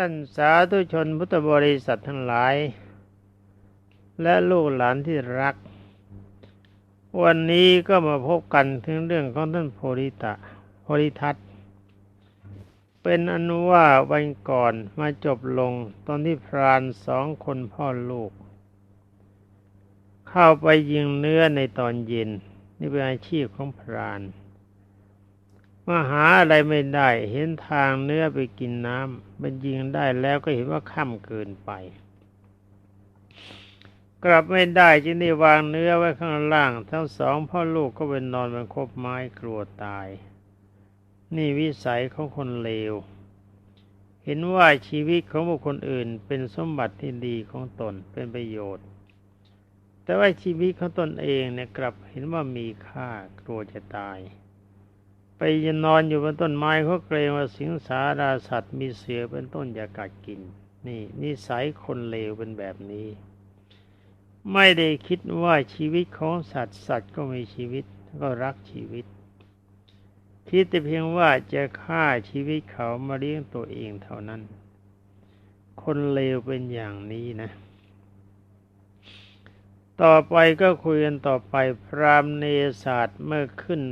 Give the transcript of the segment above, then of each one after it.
ท่านสาธุชนพุทธบริษัททั้งหลาย และลูกหลานที่รัก วันนี้ก็มาพบกันถึงเรื่องของท่านโพธิตะโพธิทัตเป็นอนุว่าวันก่อนมาจบลงตอนที่พรานสองคนพ่อลูก เข้าไปยิงเนื้อในตอนเย็น นี่เป็นอาชีพของพราน มาหาอะไรไม่ได้ เห็นทางเนื้อไปกินน้ำมันยิงได้แล้วก็เห็นว่าค่ำเกินไป กลับไม่ได้จึงได้วางเนื้อไว้ข้างล่าง ทั้งสองพ่อลูกก็เป็นนอนบนคบไม้กลัวตาย นี่วิสัยของคนเลว เห็นว่าชีวิตของบุคคลอื่นเป็นสมบัติที่ดีของตนเป็นประโยชน์ แต่ว่าชีวิตของตนเองเนี่ยกลับเห็นว่ามีค่ากลัวจะตาย ไปยนอนอยู่บนต้นไม้เขาเกรงว่าสิงสาราสัตว์มีเสือเป็นต้นอยากกัดกิน นี่นิสัยคนเลวเป็นแบบนี้ ไม่ได้คิดว่าชีวิตของสัตว์สัตว์ก็มีชีวิตก็รักชีวิต คิดแต่เพียงว่าจะฆ่าชีวิตเขามาเลี้ยงตัวเองเท่านั้น คนเลวเป็นอย่างนี้นะ ต่อไปก็คุยกันต่อไปพรามเนศาสตร์เมื่อขึ้น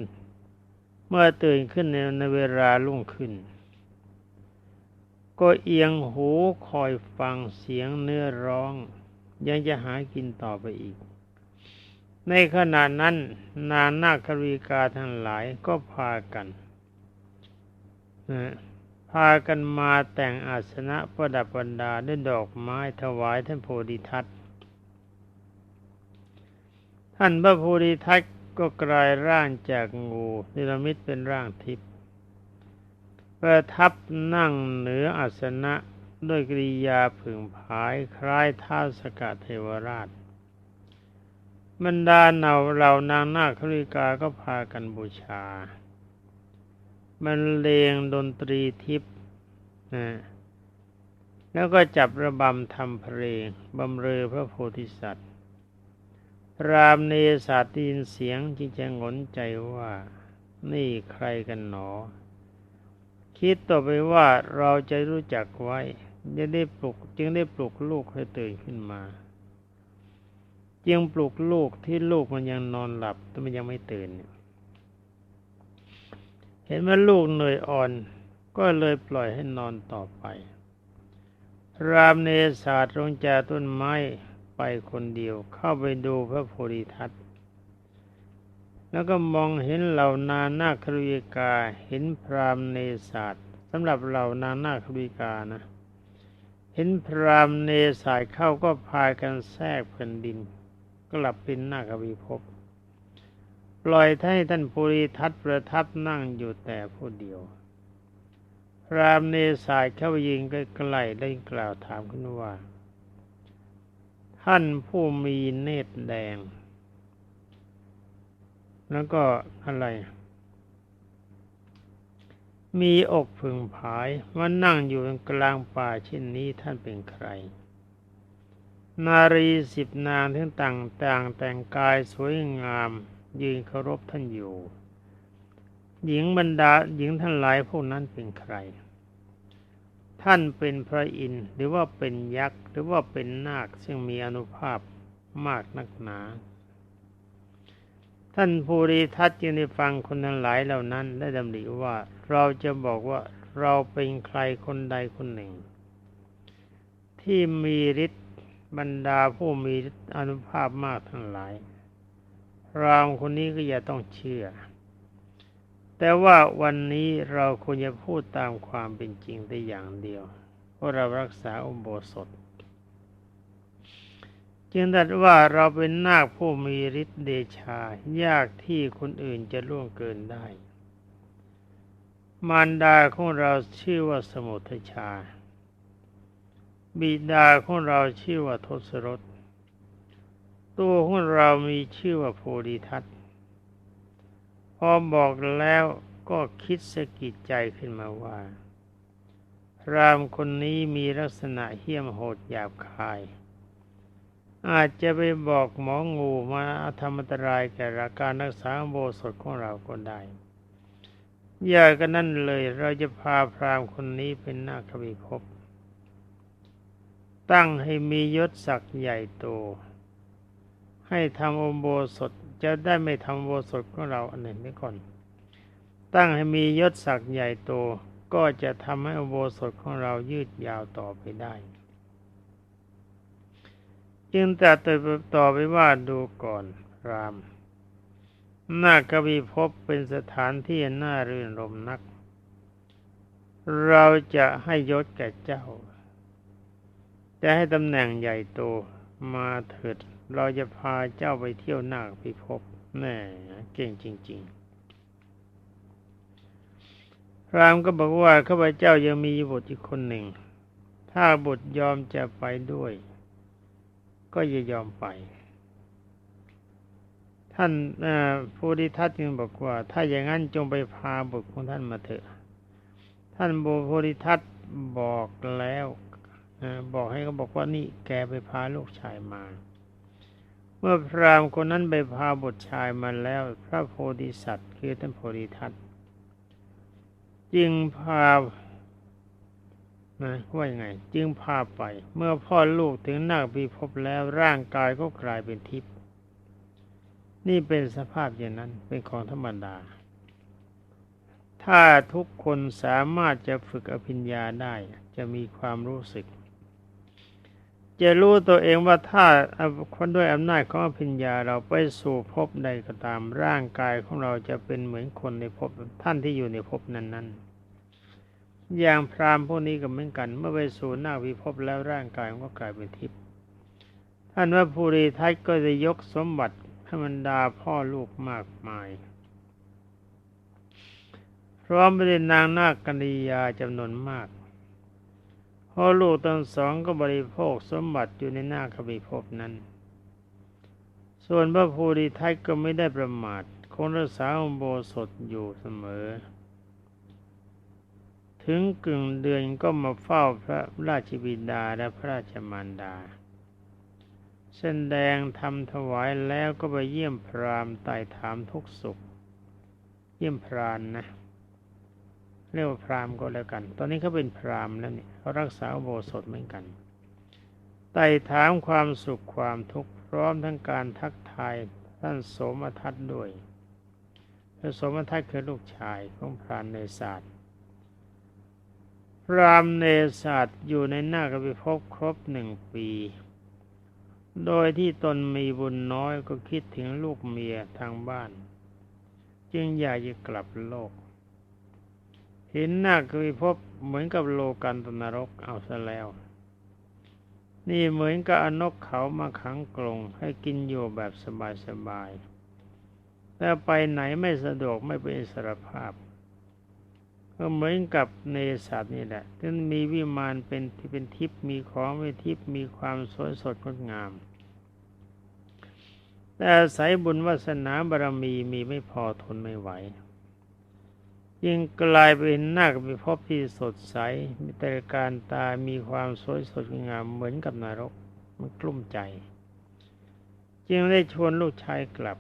เมื่อตื่นขึ้นในเวลาลุ่งขึ้น ก็เอียงหูคอยฟังเสียงเนื้อร้อง ยังจะหากินต่อไปอีก ในขณะนั้น นางนาครีกาทั้งหลายก็พากันพากันมาแต่งอาสนะประดับบรรดาด้วยดอกไม้ถวายท่านโพธิทัตท่านพระโพธิทัต ก็กลายร่างจากงูนิรมิตเป็นร่างทิพย์ประทับนั่งเหนืออาสนะด้วยกริยาผึ่งผายคล้ายท้าสกัดเทวราชบรรดาเหนาเหล่านางนาคริกาก็พากันบูชา มันเลงดนตรีทิพย์นะแล้วก็จับระบำทำเพลงบำเรอพระโพธิสัตว์ รามเนศาตีนเสียงจึงจะงนใจว่า นี่ใครกันหนอ คิดต่อไปว่าเราจะรู้จักไว้จะได้ปลุก จึงได้ปลุกลูกให้ตื่นขึ้นมา จึงปลุกลูกที่ลูกมันยังนอนหลับแต่มันยังไม่ตื่น เห็นว่าลูกเหนื่อยอ่อน ก็เลยปล่อยให้นอนต่อไป รามเนศาตรงจากต้นไม้ ไปคนเดียวเข้าไปดูพระโพธิทัตแล้วก็มองเห็นเหล่านานาครุยกาเห็นพรามเนศาสตร์สำหรับเหล่านานาครุยกานะเห็นพรามเนศาสตร์เข้าก็พากันแทรกแผ่นดิน กลับเป็นนาควิภพปล่อยให้ท่านภูริทัตประทับนั่งอยู่แต่ผู้เดียว พรามเนศาสตร์เข้ายิงใกล้ๆได้กล่าวถามขึ้นว่า ท่านผู้มีเนตรแดง แล้วก็อะไร มีอกผึ่งผายว่านั่งอยู่กลางป่าเช่นนี้ท่านเป็นใคร นารีสิบนางทั้งต่างต่างแต่งกายสวยงามยืนเคารพท่านอยู่ หญิงบรรดาหญิงท่านหลายพวกนั้นเป็นใคร ท่านเป็นพระอินทร์หรือว่าเป็นยักษ์หรือว่าเป็นนาคซึ่งมีอนุภาพมากนักหนา ท่านภูริทัตจึงได้ฟังคนทั้งหลายเหล่านั้นได้ดำริว่า เราจะบอกว่าเราเป็นใครคนใดคนหนึ่ง ที่มีฤทธิ์บรรดาผู้มีอนุภาพมากทั้งหลาย รามคนนี้ก็อย่าต้องเชื่อ แต่ว่าวันนี้เราควรจะพูดตามความเป็นจริงได้อย่างเดียวเพราะเรารักษาอุโบสถ จึงตรัสว่าเราเป็นนาคผู้มีฤทธิ์เดชา ยากที่คนอื่นจะล่วงเกินได้ มารดาของเราชื่อว่าสมุทชา บิดาของเราชื่อว่าทศรถตัวของเรามีชื่อว่าโพธิทัต พอบอกแล้วก็คิดสะกิดใจขึ้นมาว่าพรามคนนี้มีลักษณะเหี้ยมโหดหยาบคาย อาจจะไปบอกหมองูมาทำอันตรายแก่การรักษาโบสถของเราก็ได้อย่ากันนั่นเลยเราจะพาพรามคนนี้เป็นนาคบิภพตั้งให้มียศศักดิ์ใหญ่โต ให้ทำอุโบสถ จะได้ไม่ทำโบสถของเราอันหนึ่งนี้ก่อน ตั้งให้มียศศักดิ์ใหญ่โตก็จะทำให้อโบสถของเรายืดยาวต่อไปได้ จึงแต่ต่อไปว่าดูก่อนรามหน้ากบีพบเป็นสถานที่น่ารื่นรมนัก เราจะให้ยศแก่เจ้า จะให้ตำแหน่งใหญ่โต มาเถิด เราจะพาเจ้าไปเที่ยวน้าพิภพแน่เก่งจริงๆพรามก็บอกว่าข้าพเจ้ายังมีบุตรอีกคนหนึ่ง ถ้าบุตรยอมจะไปด้วย ก็จะยอมไป ท่านผู้ดิทัตจึงบอกว่า ถ้าอย่างนั้นจงไปพาบุตรของท่านมาเถอะ ท่านโบโพธิทัตบอกแล้ว บอกให้เขาบอกว่านี่แกไปพาลูกชายมา เมื่อพราหมณ์คนนั้นไปพาบุตรชายมาแล้ว พระโพธิสัตว์ คือท่านโพธิทัตจึงพานะว่ายังไง จึงพาไป เมื่อพ่อลูกถึงนาคปีพบแล้วร่างกายก็กลายเป็นทิพย์นี่เป็นสภาพอย่างนั้นเป็นของธรรมดา ถ้าทุกคนสามารถจะฝึกอภิญญาได้ จะมีความรู้สึก จะรู้ตัวเองว่าถ้าคนด้วยอำนาจของอภิญญาเราไปสู่ภพใดก็ตามร่างกายของเราจะเป็นเหมือนคนในภพท่านที่อยู่ในภพนั้นๆ อย่างพรามพวกนี้ก็เหมือนกัน เมื่อไปสู่หน้าวิภพแล้วร่างกายก็กลายเป็นทิพย์ท่านว่าภูริทัตก็จะยกสมบัติให้บรรดาพ่อลูกมากมายพร้อมไปด้วยนางนาคกัญยาจำนวนมาก พ่อลูกทั้งสองก็บริโภคสมบัติอยู่ในหน้าคบิภพนั้น ส่วนพระภูริทัตก็ไม่ได้ประมาทคงรักษาอุโบสถอยู่เสมอ ถึงกึ่งเดือนก็มาเฝ้าพระราชบิดาและพระราชมารดาแสดงทำถวายแล้วก็ไปเยี่ยมพรามไต่ถามทุกสุข เยี่ยมพรานนะ เรียกว่าพรามก็แล้วกัน ตอนนี้เขาเป็นพรามแล้วเนี่ยเขารักษาโบสถเหมือนกันไต่ถามความสุขความทุกข์พร้อมทั้งการทักทายท่านสมทัตด้วยพระสมทัตคือลูกชายของพรานเนศาสตร์พรามเนศาสตร์อยู่ในหน้ากบิภพครบหนึ่งปี โดยที่ตนมีบุญน้อยก็คิดถึงลูกเมียทางบ้าน จึงอยากจะกลับโลก เห็นหน้าเคยพบเหมือนกับโลกันตนรกเอาซะแล้ว นี่เหมือนกับอนกเขามาขังกรงให้กินอยู่แบบสบายๆแต่ไปไหนไม่สะดวกไม่เป็นอิสรภาพ ก็เหมือนกับในสัตว์นี่แหละที่มีวิมานเป็นที่เป็นทิพย์มีของเป็นทิพย์มีความสวยสดงดงามแต่สายบุญวาสนาบารมีมีไม่พอทนไม่ไหว ยิ่งกลายเป็นนาคมีพบที่สดใส มีแต่การตามีความสวยสดงามเหมือนกับนรก มันกลุ้มใจ จึงได้ชวนลูกชายกลับ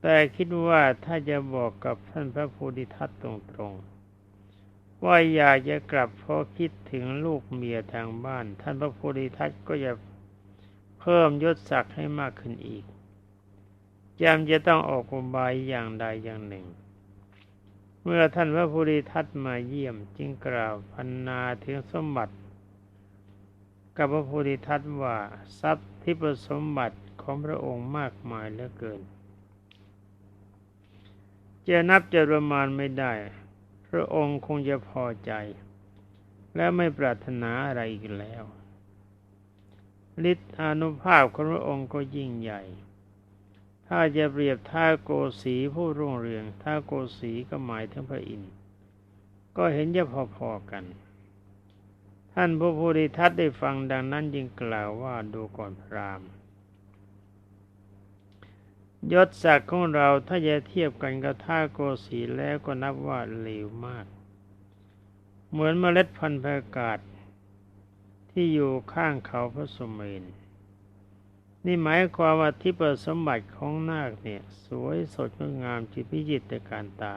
แต่คิดว่าถ้าจะบอกกับท่านพระโพธิทัตตรงๆ ว่าอยากจะกลับเพราะคิดถึงลูกเมียทางบ้าน ท่านพระโพธิทัตก็จะเพิ่มยศศักดิ์ให้มากขึ้นอีกจำจะต้องออกอุบายอย่างใดอย่างหนึ่ง เมื่อท่านพระโพธิทัตมาเยี่ยมจึงกล่าวพันนาถึงสมบัติ กับพระโพธิทัตว่าทรัพย์ที่ประสมบัติของพระองค์มากมายเหลือเกิน จะนับจะประมาณไม่ได้ พระองค์คงจะพอใจ และไม่ปรารถนาอะไรอีกแล้วฤทธิอนุภาพของพระองค์ก็ยิ่งใหญ่ ถ้าจะเปรียบท่าโกสีผู้รุ่งเรืองท่าโกสีก็หมายถึงพระอินทร์ก็เห็นจะพอๆกัน ท่านพระโพธิทัตได้ฟังดังนั้นจึงกล่าวว่าดูก่อนพรามณยศศักดิ์ของเราถ้าจะเทียบกันกับท่าโกสีแล้วก็นับว่าเลวมาก เหมือนเมล็ดพันธุ์ประกาศที่อยู่ข้างเขาพระสมณ นี่หมายความว่าที่ประสมบัติของนาคเนี่ย สวยสดงดงามจิตพิจิตรการตา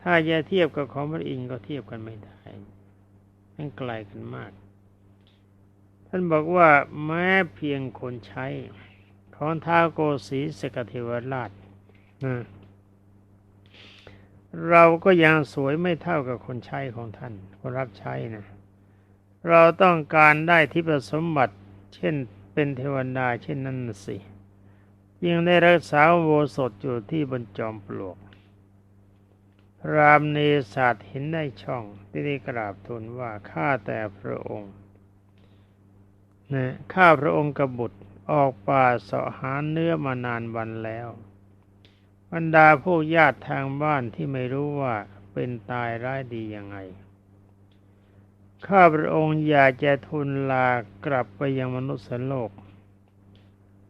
ถ้าจะเทียบกับของพระอินทร์ก็เทียบกันไม่ได้มันไกลกันมาก ท่านบอกว่าแม้เพียงคนใช้ ของท้าโกสีสกเทวราชนะเราก็ยังสวยไม่เท่ากับคนใช้ของท่าน คนรับใช้นะ เราต้องการได้ทิพสมบัติ เช่น เป็นเทวดาเช่นนั้นสิยังได้รักษาโวสดอยู่ที่บนจอมปลวก รามเนศาสเห็นได้ช่องที่ได้กราบทูลว่าข้าแต่พระองค์นะข้าพระองค์กบุตรออกป่าเสาะหาเนื้อมานานวันแล้วบรรดาผู้ญาติทางบ้านที่ไม่รู้ว่าเป็นตายร้ายดียังไง ข้าพระองค์อยากจะทูลลากลับไปยังมนุษย์โลก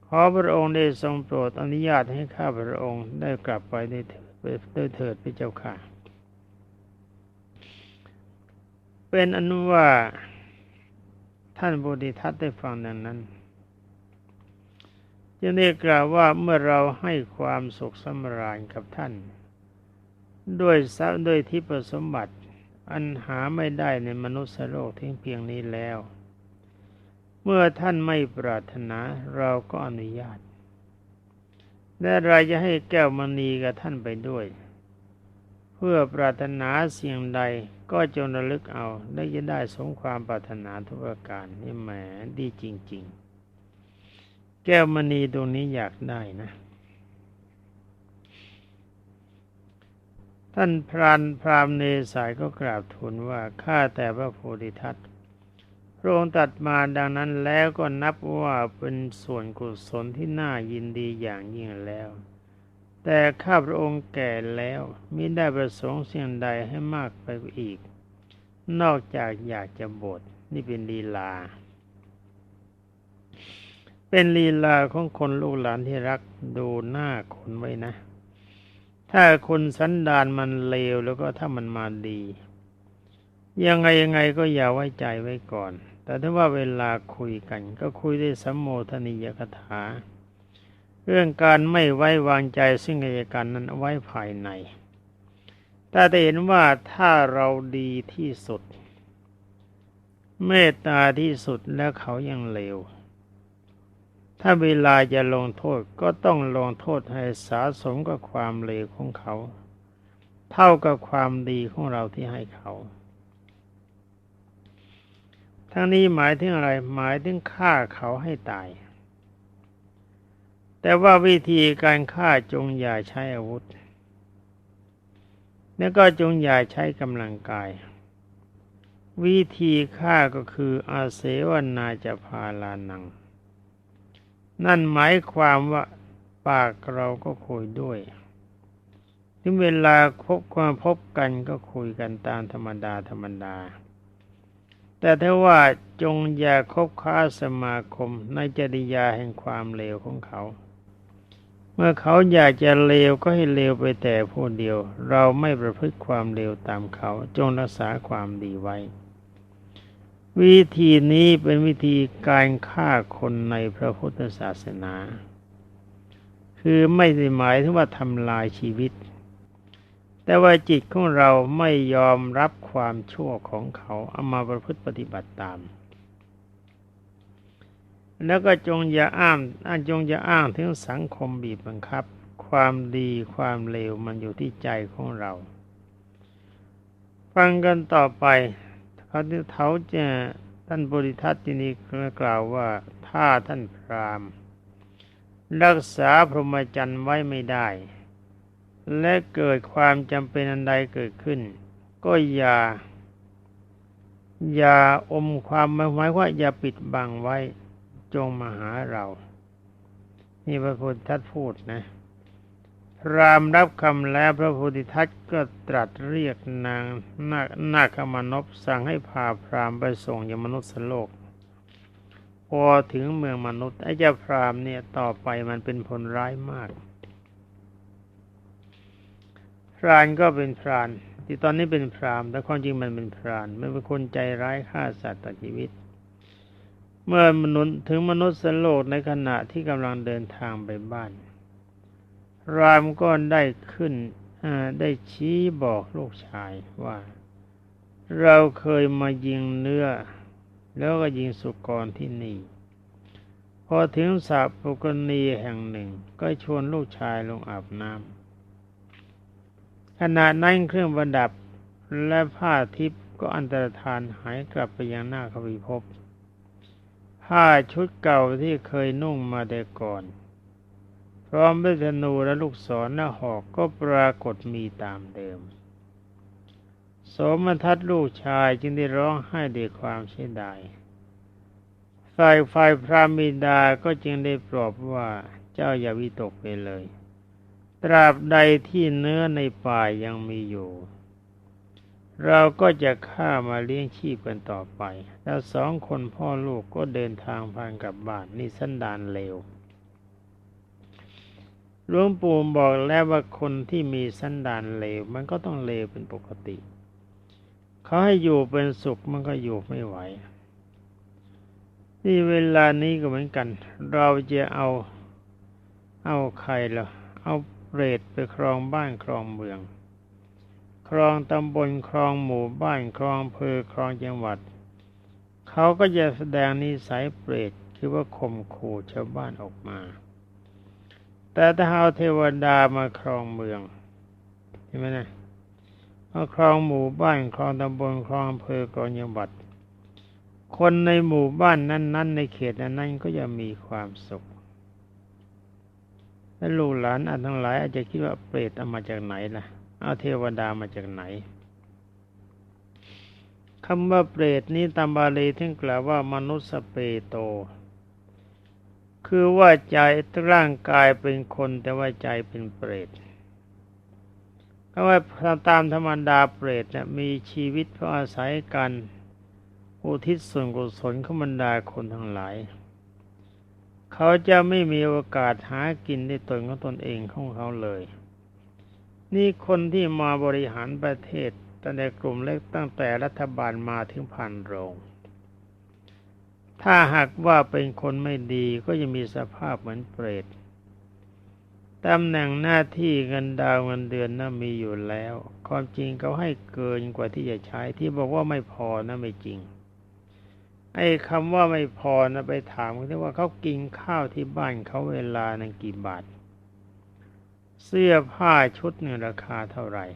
ขอพระองค์ได้ทรงโปรดอนุญาตให้ข้าพระองค์ได้กลับไปได้เถิดได้เถิดพระเจ้าค่ะ เป็นอนุว่าท่านบุติทัตได้ฟังดังนั้นจึงได้กล่าวว่าเมื่อเราให้ความสุขสำราญกับท่าน ด้วยทรัพย์ด้วยทิพสมบัติ อันหาไม่ได้ในมนุษย์โลกทิ้งเพียงนี้แล้ว เมื่อท่านไม่ปรารถนาเราก็อนุญาตและเราจะให้แก้วมณีกับท่านไปด้วย เพื่อปรารถนาสิ่งใดก็จงระลึกเอาได้จะได้สมความปรารถนาทุกประการนี่แหมดีจริง ๆ แก้วมณีตรงนี้อยากได้นะ ท่านพรานพรามเนสายก็กราบทูลว่าข้าแต่พระโพธิทัตพระองค์ตัดมาดังนั้นแล้วก็นับว่าเป็นส่วนกุศลที่น่ายินดีอย่างยิ่งแล้ว แต่ข้าพระองค์แก่แล้วมิได้ประสงค์เสิ่งใดให้มากไปอีก นอกจากอยากจะบวชนี่เป็นลีลา เป็นลีลาของคนลูกหลานที่รักดูหน้าคนไว้นะ ถ้าคนสันดานมันเลวแล้วก็ถ้ามันมาดี ยังไงยังไงก็อย่าไว้ใจไว้ก่อน แต่ถ้าว่าเวลาคุยกัน ก็คุยได้สัมโมทนิยคถา เรื่องการไม่ไว้วางใจซึ่งกันและกันนั้นไว้ภายในแต่จะเห็นว่าถ้าเราดีที่สุด เมตตาที่สุดแล้วเขายังเลว ถ้าเวลาจะลงโทษก็ต้องลงโทษให้สาสมกับความเลวของเขา เท่ากับความดีของเราที่ให้เขา ทั้งนี้หมายถึงอะไรหมายถึงฆ่าเขาให้ตาย แต่ว่าวิธีการฆ่าจงอย่าใช้อาวุธแล้วก็จงอย่าใช้กำลังกาย วิธีฆ่าก็คืออาเสวนาจะพาลานัง นั่นหมายความว่าปากเราก็คุยด้วยถึงเวลาพบความพบกันก็คุยกันตามธรรมดาธรรมดา แต่ถ้าว่าจงอย่าคบค้าสมาคมในจริยาแห่งความเลวของเขา เมื่อเขาอยากจะเลวก็ให้เลวไปแต่ผู้เดียว เราไม่ประพฤติความเลวตามเขา จงรักษาความดีไว้ วิธีนี้เป็นวิธีการฆ่าคนในพระพุทธศาสนา คือไม่ได้หมายถึงว่าทำลายชีวิต แต่ว่าจิตของเราไม่ยอมรับความชั่วของเขาเอามาประพฤติปฏิบัติตาม แล้วก็จงอย่าอ้างอันจงอย่าอ้างถึงสังคมบีบบังคับ ความดีความเลวมันอยู่ที่ใจของเรา ฟังกันต่อไป เขาที่เขาจะท่านบริทัตที่นี้กล่าวว่าถ้าท่านพรามรักษาพรหมจรรย์ไว้ไม่ได้ และเกิดความจำเป็นอันใดเกิดขึ้น ก็อย่า อย่าอมความหมายว่าอย่าปิดบังไว้จงมาหาเรา นี่พระพุทธทัตพูดนะ รามรับคำแล้วพระโพุทธทัตก็ตรัสเรียกนางนาคนาคมนพสั่งให้พาพรามไปส่งยมนุษย์โลก พอถึงเมืองมนุษย์ไอ้เจ้าพรามเนี่ยต่อไปมันเป็นผลร้ายมากพรานก็เป็นพราน ที่ตอนนี้เป็นพรามแต่ความจริงมันเป็นพรานมันเป็นคนใจร้ายฆ่าสัตว์ตัดชีวิต เมื่อมนุษย์ถึงมนุษย์โลกในขณะที่กำลังเดินทางไปบ้าน รามก็ได้ขึ้นได้ชี้บอกลูกชายว่า เราเคยมายิงเนื้อ แล้วก็ยิงสุกรที่นี่ พอถึงสระปุกณีแห่งหนึ่ง ก็ชวนลูกชายลงอาบน้ำขณะนั้นเครื่องประดับและผ้าทิพย์ก็อันตรธานหายกลับไปยังหน้าควิภพผ้าชุดเก่าที่เคยนุ่งมาแต่ก่อน พร้อมด้วยธนูและลูกศรและหอกก็ปรากฏมีตามเดิมโสมทัตลูกชายจึงได้ร้องไห้ด้วยความเสียดายฝ่ายฝ่ายพระมิดาก็จึงได้ปลอบว่าเจ้าอย่าวิตกไปเลย ตราบใดที่เนื้อในป่ายังมีอยู่ เราก็จะฆ่ามาเลี้ยงชีพกันต่อไป แล้วสองคนพ่อลูกก็เดินทางพานกลับบ้านนี่สันดานเลว หลวงปู่บอกแล้วว่าคนที่มีสันดานเลว มันก็ต้องเลวเป็นปกติ เขาให้อยู่เป็นสุขมันก็อยู่ไม่ไหว นี่เวลานี้ก็เหมือนกัน เราจะเอา เอาใครล่ะ เอาเปรตไปครองบ้านครองเมือง ครองตำบลครองหมู่บ้านครองอำเภอครองจังหวัด เขาก็จะแสดงนิสัยเปรตคือว่าข่มขู่ชาวบ้านออกมา แต่ถ้าเอาเทวดามาครองเมืองเห็นไหมนะมาครองหมู่บ้านครองตำบลครองอำเภอครองจังหวัดคนในหมู่บ้านนั้น ๆ ในเขตนั้นๆก็จะมีความสุขและลูกหลานอันทั้งหลายอาจจะคิดว่าเปรตเอามาจากไหนล่ะ เอาเทวดามาจากไหนคำว่าเปรตนี้ตามบาลีท่านกล่าวว่ามนุษย์สเปโต คือว่าใจร่างกายเป็นคนแต่ว่าใจเป็นเปรตเพราะว่าตามธรรมดาเปรตเนี่ยมีชีวิตเพราะอาศัยกันอุทิศส่วนกุศลขบรรดาคนทั้งหลาย เขาจะไม่มีโอกาสหากินได้ตนของตนเองของเขาเลย นี่คนที่มาบริหารประเทศตั้งแต่กลุ่มเล็กตั้งแต่รัฐบาลมาถึงพันโรง ถ้าหากว่าเป็นคนไม่ดีก็จะมีสภาพเหมือนเปรตตำแหน่งหน้าที่เงินดาวเงินเดือนน่ะมีอยู่แล้ว ความจริงเขาให้เกินกว่าที่จะใช้ที่บอกว่าไม่พอนะไม่จริง ไอ้คำว่าไม่พอนะไปถามเขาว่าเขากินข้าวที่บ้านเขาเวลานั้นกี่บาท เสื้อผ้าชุดหนึ่งราคาเท่าไหร่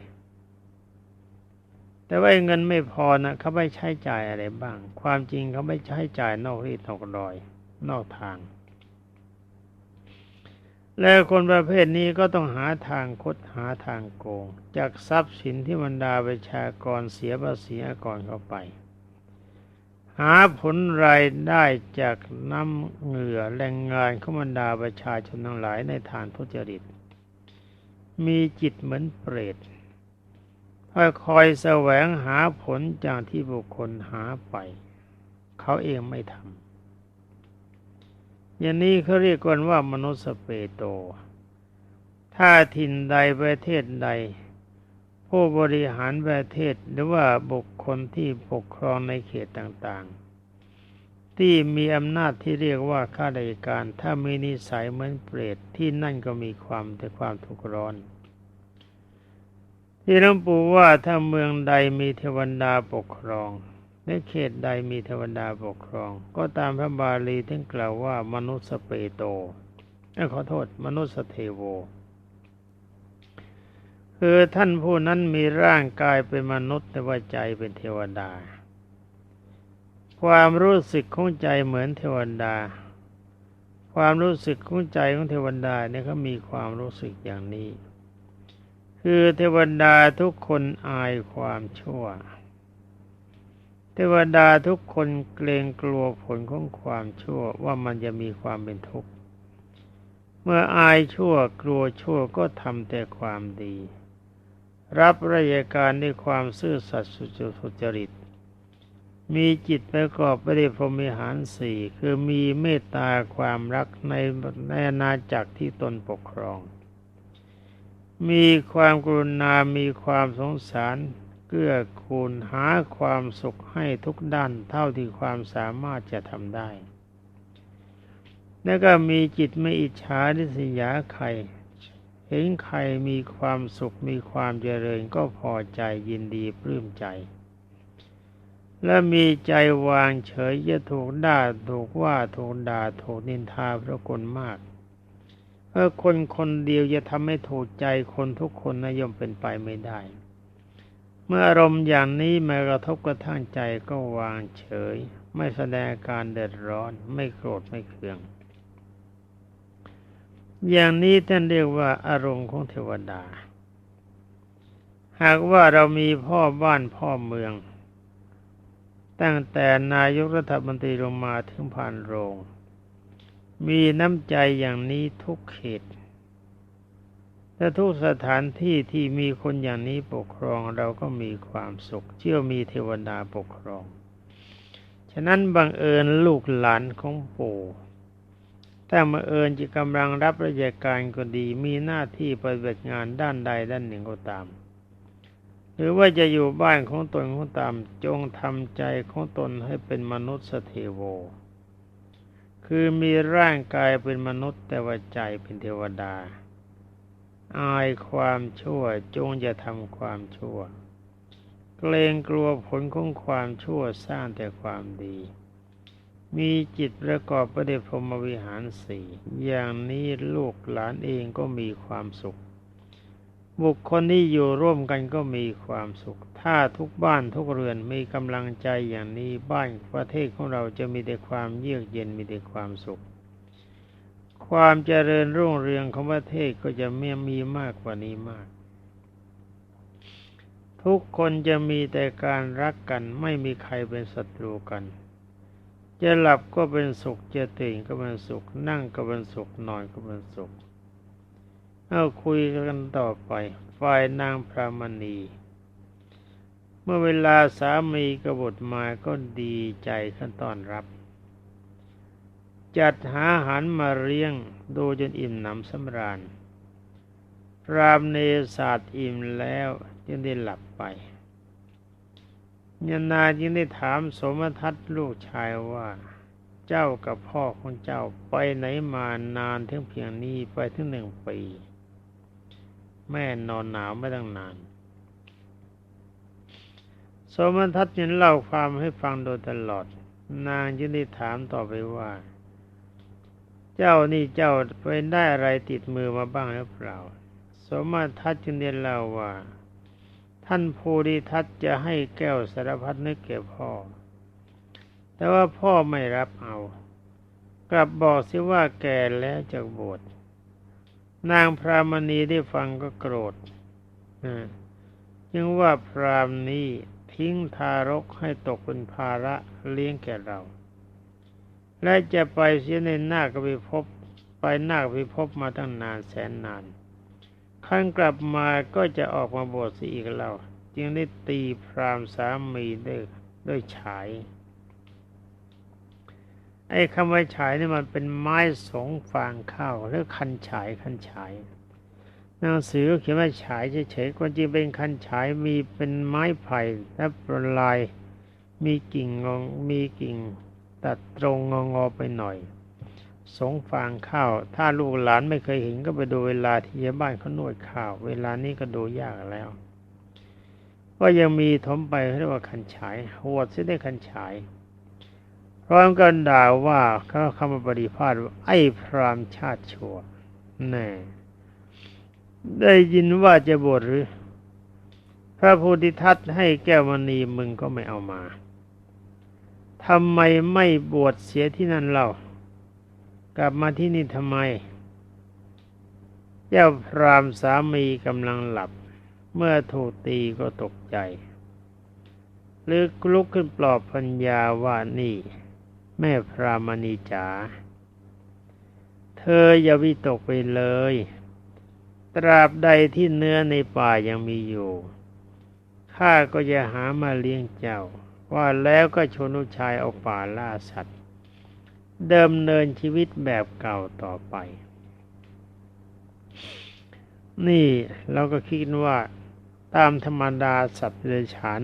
แต่ว่าเงินไม่พอนะเขาไม่ใช้จ่ายอะไรบ้าง ความจริงเขาไม่ใช้จ่ายนอกรีดนอกรอย นอกทาง แล้วคนประเภทนี้ก็ต้องหาทางคดหาทางโกง จากทรัพย์สินที่บรรดาประชากรเสียภาษีก่อนเข้าไป หาผลรายได้จากน้ำเหงื่อแรงงานของบรรดาประชาชนทั้งหลายในทานทุจริต มีจิตเหมือนเปรต คอยคอยแสวงหาผลจากที่บุคคลหาไป เขาเองไม่ทำอย่างนี้เขาเรียกกันว่ามนุษย์สเปโต ถ้าถิ่นใดประเทศใด ผู้บริหารประเทศหรือว่าบุคคลที่ปกครองในเขตต่างๆ ที่มีอำนาจที่เรียกว่าข้าราชการ ถ้ามีนิสัยเหมือนเปรตที่นั่นก็มีความแต่ความทุกข์ร้อน ที่หลวงปู่ว่าถ้าเมืองใดมีเทวดาปกครองในเขตใดมีเทวดาปกครอง ก็ตามพระบาลีท่านกล่าวว่ามนุษย์สเปโตขอโทษ มนุษย์สเทโว คือท่านผู้นั้นมีร่างกายเป็นมนุษย์แต่ว่าใจเป็นเทวดา ความรู้สึกของใจเหมือนเทวดา ความรู้สึกของใจของเทวดาเนี่ยเขามีความรู้สึกอย่างนี้ คือเทวดาทุกคนอายความชั่ว เทวดาทุกคนเกรงกลัวผลของความชั่วว่ามันจะมีความเป็นทุกข์ เมื่ออายชั่วกลัวชั่วก็ทำแต่ความดี รับราชการด้วยความซื่อสัตย์สุจริต มีจิตประกอบไปด้วยพรหมิหารสี่คือมีเมตตาความรักในในอาณาจักรที่ตนปกครอง มีความกรุณา มีความสงสารเกื้อกูลหาความสุขให้ทุกด้านเท่าที่ความสามารถจะทำได้ แล้วก็มีจิตไม่อิจฉาริษยาใคร เห็นใครมีความสุขมีความเจริญก็พอใจยินดีปลื้มใจ และมีใจวางเฉยจะถูกด่าถูกว่าถูกด่าถูกนินทาพระกลมาก เออคนคนเดียวจะทำให้ถูกใจคนทุกคนนยมเป็นไปไม่ได้ เมื่ออารมณ์อย่างนี้มากระทบกระทั่งใจก็วางเฉย ไม่แสดงการเดือดร้อน ไม่โกรธไม่เคือง อย่างนี้ท่านเรียกว่าอารมณ์ของเทวดา หากว่าเรามีพ่อบ้านพ่อเมือง ตั้งแต่นายกรัฐมนตรีลงมาถึงผ่านโรง มีน้ำใจอย่างนี้ทุกเขตแต่ทุกสถานที่ที่มีคนอย่างนี้ปกครองเราก็มีความสุข เชื่อมีเทวดาปกครอง ฉะนั้นบังเอิญลูกหลานของปู่แต่บังเอิญจะกำลังรับราชการก็ดีมีหน้าที่ปฏิบัติงานด้านใดด้านหนึ่งก็ตาม หรือว่าจะอยู่บ้านของตนของตามจงทำใจของตนให้เป็นมนุษย์สเทโว คือมีร่างกายเป็นมนุษย์แต่ว่าใจเป็นเทวดา อายความชั่วจงอย่าทำความชั่ว เกรงกลัวผลของความชั่วสร้างแต่ความดี มีจิตประกอบประเดพรมวิหารสี่อย่างนี้ลูกหลานเองก็มีความสุข บุคคลที่อยู่ร่วมกันก็มีความสุข ถ้าทุกบ้านทุกเรือนมีกำลังใจอย่างนี้บ้านประเทศของเราจะมีแต่ความเยือกเย็นมีแต่ความสุข ความเจริญรุ่งเรืองของประเทศก็จะไมีมีมากกว่านี้มาก ทุกคนจะมีแต่การรักกันไม่มีใครเป็นศัตรูกัน จะหลับก็เป็นสุข จะตื่นก็เป็นสุข นั่งก็เป็นสุข นอนก็เป็นสุข เอาคุยกันต่อไป ฝ่ายนางพระมณี เมื่อเวลาสามีกบฏมาก็ดีใจขั้นตอนรับ จัดหาอาหารมาเลี้ยงดูจนอิ่มหนำสำราญพรามเนศาสตร์อิ่มแล้วจึงได้หลับไปยานาจึงได้ถามสมทัตลูกชายว่า เจ้ากับพ่อของเจ้าไปไหนมานานถึงเพียงนี้ไปถึงหนึ่งปี แม่นอนหนาวไม่ตั้งนาน สมทัตยันเล่าความให้ฟังโดยตลอด นางจึงได้ถามต่อไปว่า เจ้านี่เจ้าไปได้อะไรติดมือมาบ้างหรือเปล่า สมทัตจึงได้เล่าว่า ท่านภูริทัตจะให้แก้วสารพัดนึกแก่พ่อ แต่ว่าพ่อไม่รับเอา กลับบอกสิว่าแก่แล้วจะบวช นางพรามณีได้ฟังก็โกรธจึงว่าพรามนี้ทิ้งทารกให้ตกเป็นภาระเลี้ยงแก่เรา และจะไปเสียในหน้ากพิภพไปหน้าพิภพมาตั้งนานแสนนานขั้นกลับมาก็จะออกมาบวชสิอีกเรา จึงได้ตีพรามสามีด้วยด้วยฉาย ไอ้คำว่าฉายนี่มันเป็นไม้สงฟางข้าวหรือคันฉายคันฉายหนังสือเขียนว่าฉายเฉยๆความจริงเป็นคันฉายมีเป็นไม้ไผ่และปรลายมีกิ่งงงมีกิ่งตัดตรงงองอไปหน่อย สงฟางข้าว ถ้าลูกหลานไม่เคยเห็นก็ไปดูเวลาที่ยบ้านเขานวดข้าว เวลานี้ก็ดูยากแล้ว ก็ยังมีถมไปเรียกว่าคันฉายหัวเส้ได้คันฉาย พร้อมกันด่าว่าเขาคำปฏิภาณไอ้พรามชาติชั่วแน่ได้ยินว่าจะบวชหรือ พระพุทธทัตให้แก้วมณีมึงก็ไม่เอามาทำไมไม่บวชเสียที่นั่นเล่ากลับมาที่นี่ทำไม เจ้าพรามสามีกำลังหลับ เมื่อถูกตีก็ตกใจ หรือลุกขึ้นปลอบพัญญาว่านี่ แม่พรามณีจ๋าเธออย่าวิตกไปเลย ตราบใดที่เนื้อในป่ายังมีอยู่ข้าก็จะหามาเลี้ยงเจ้า ว่าแล้วก็ชนุชายเอาป่าล่าสัตว์เดิมเนินชีวิตแบบเก่าต่อไป นี่เราก็คิดว่าตามธรรมดาสัตว์เดรัจฉาน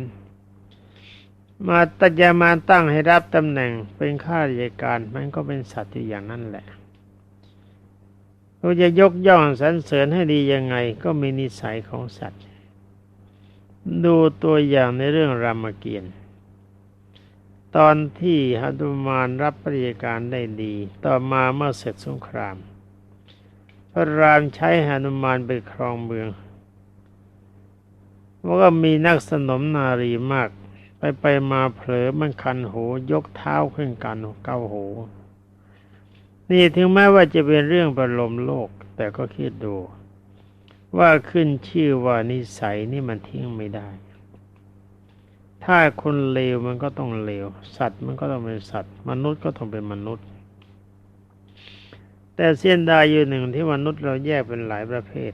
มาตัญามาตั้งให้รับตำแหน่งเป็นข้าราชการมันก็เป็นสัตว์อย่างนั้นแหละเราจะยกย่องสรรเสริญให้ดียังไง ก็มีนิสัยของสัตว์ ดูตัวอย่างในเรื่องรามเกียรติ์ตอนที่หนุมานรับปริยการได้ดี ต่อมาเมื่อเสร็จสงคราม พระรามใช้หนุมานไปครองเมืองว่าก็มีนักสนมนารีมาก ไปไปมาเผลอมันคันหูยกเท้าขึ้นกันเก้าหู นี่ถึงแม้ว่าจะเป็นเรื่องประลมโลก แต่ก็คิดดู ว่าขึ้นชื่อว่านิสัยนี่มันทิ้งไม่ได้ ถ้าคนเลวมันก็ต้องเลว สัตว์มันก็ต้องเป็นสัตว์ มนุษย์ก็ต้องเป็นมนุษย์ แต่เส้นได้อยู่หนึ่งที่มนุษย์เราแยกเป็นหลายประเภท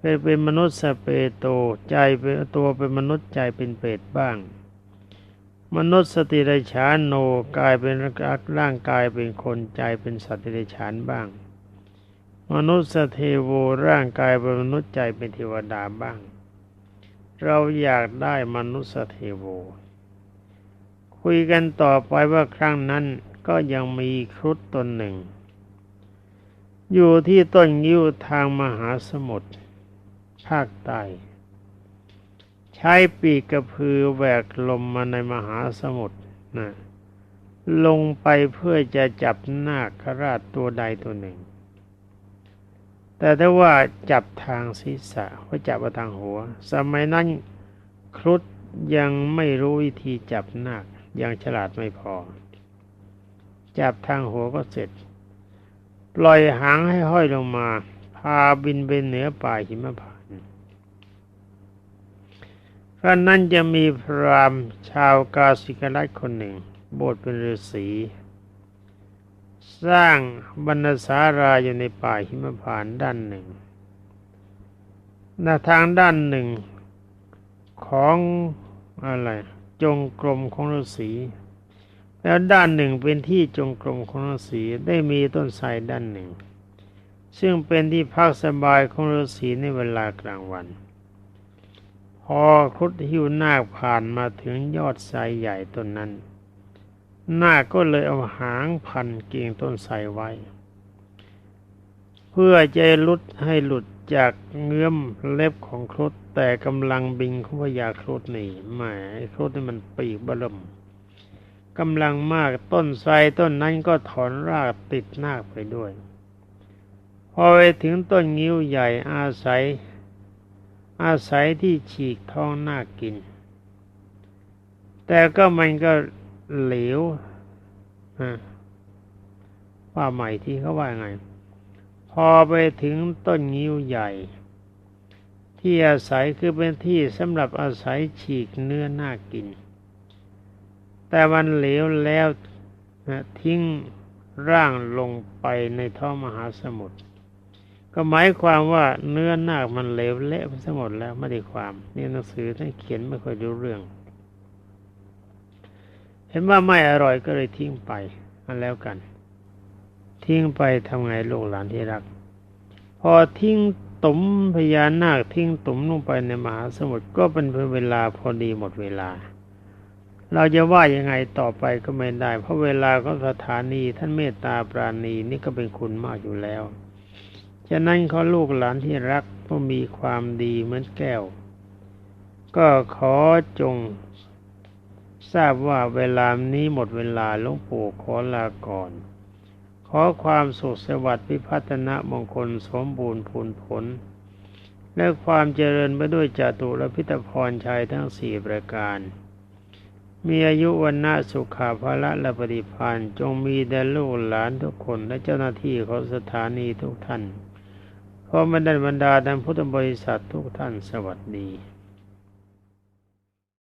เป็นเป็นมนุษย์สเปโตใจเป็นตัวเป็นมนุษย์ใจเป็นเปรตบ้าง มนุษย์สติไรฉานโนกายเป็นร่างกายเป็นคนใจเป็นสัตว์ติไรฉานบ้าง มนุษย์สเทโวร่างกายเป็นมนุษย์ใจเป็นเทวดาบ้าง เราอยากได้มนุษย์สเทโว คุยกันต่อไปว่าครั้งนั้นก็ยังมีครุฑตนหนึ่ง อยู่ที่ต้นยิ้วทางมหาสมุทร ภาคใต้ใช้ปีกกระพือแหวกลมมาในมหาสมุทรนะลงไปเพื่อจะจับนาคราชตัวใดตัวหนึ่ง แต่ถ้าว่าจับทางศีรษะก็จับมาทางหัว สมัยนั้นครุฑยังไม่รู้วิธีจับนาคยังฉลาดไม่พอ จับทางหัวก็เสร็จ ปล่อยหางให้ห้อยลงมา พาบินไปเหนือป่าหิมพา พระนั้นจะมีพรามชาวกาสิกรัตคนหนึ่ง บวชเป็นฤาษี สร้างบรรณสาราอยู่ในป่าหิมพานด้านหนึ่งหน้าทางด้านหนึ่งของอะไรจงกรมของฤาษีแล้วด้านหนึ่งเป็นที่จงกรมของฤาษีได้มีต้นไทรด้านหนึ่ง ซึ่งเป็นที่พักสบายของฤาษีในเวลากลางวัน อครุฑหิวนาคผ่านมาถึงยอดไทรใหญ่ต้นนั้นนาคก็เลยเอาหางพันกิ่งต้นไทรไว้ เพื่อจะลุดให้หลุดจากเงื้อมเล็บของครุฑแต่กำลังบิงของพญาครุฑนี่แหมครุฑนี่มันปีกบลมกำลังมากต้นไทรต้นนั้นก็ถอนรากติดนาคไปด้วย พอไปถึงต้นงิ้วใหญ่อาศัย อาศัยที่ฉีกท้องน้ากิน แต่ก็มันก็เหลวว่าใหม่ที่เขาว่าไง พอไปถึงต้นงิ้วใหญ่ ที่อาศัยคือเป็นที่สำหรับอาศัยฉีกเนื้อหน้ากิน แต่มันเหลวแล้วทิ้งร่างลงไปในท้องมหาสมุทร ก็หมายความว่าเนื้อนาคมันเหลวเละไปทั้งหมดแล้วไม่ได้ความ นี่หนังสือท่านเขียนไม่ค่อยรู้เรื่อง เห็นว่าไม่อร่อยก็เลยทิ้งไปอันแล้วกัน ทิ้งไปทำไงลูกหลานที่รัก พอทิ้งตุ่มพญานาคทิ้งตุ่มลงไปในมหาสมุทรก็เป็นเวลาพอดีหมดเวลา เราจะว่ายังไงต่อไปก็ไม่ได้ เพราะเวลาของสถานีท่านเมตตาปราณีนี่ก็เป็นคุณมากอยู่แล้ว ฉะนั้นขาลูกหลานที่รักผู้มีความดีเหมือนแก้ว ก็ขอจง ทราบว่าเวลานี้หมดเวลาหลวงปู่ขอลาก่อน ขอความสุขสวัสดิ์พิพัฒนะมงคลสมบูรณ์ผลผล และความเจริญไปด้วยจตุรพิตพรชัยทั้งสี่ประการมีอายุวันนาสุขาภละและปฏิพันธ์จงมีแด่ลูกหลานทุกคนและเจ้าหน้าที่ของสถานีทุกท่าน พราะมันได้บรรดาท่านพุทธบริษัททุกท่านสวัสดี